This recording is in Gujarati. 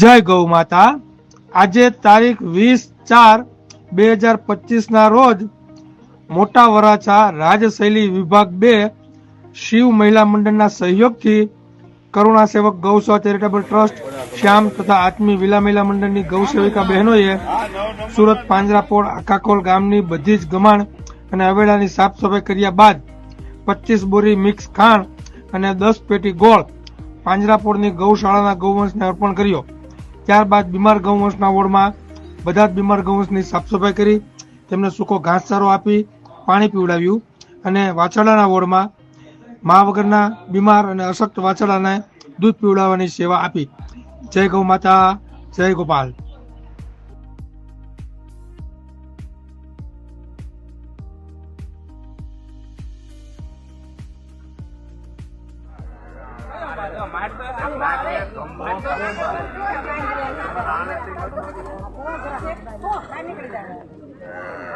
જય ગૌ માતા. આજે તારીખ વીસ ચાર બે હજાર પચીસ ના રોજ મોટા વરાછા રાજશૈલી વિભાગ બે શિવ મહિલા મંડળના સહયોગથી કરુણા સેવક ગૌસેવા ચેરિટેબલ ટ્રસ્ટ શ્યામ તથા આત્મી વિલા મહિલા મંડળની ગૌ સેવિકા બહેનોએ સુરત પાંજરાપોળ આકાકોલ ગામની બધી જ ગમાણ અને અવેડાની સાફ સફાઈ કર્યા બાદ પચીસ બોરી મિક્સ ખાંડ અને દસ પેટી ગોળ પાંજરાપોળની ગૌશાળાના ગૌવંશને અર્પણ કર્યો. ત્યારબાદ બીમાર ગૌવંશના વોર્ડમાં બધા જ બીમાર ગૌવંશની સાફસફાઈ કરી, તેમને સૂકો ઘાસચારો આપી, પાણી પીવડાવ્યું અને વાછરડાના વોર્ડમાં મા વગરના બીમાર અને અશક્ત વાછરડાને દૂધ પીવડાવવાની સેવા આપી. જય ગૌ માતા, જય ગોપાલ. નીકળી જાય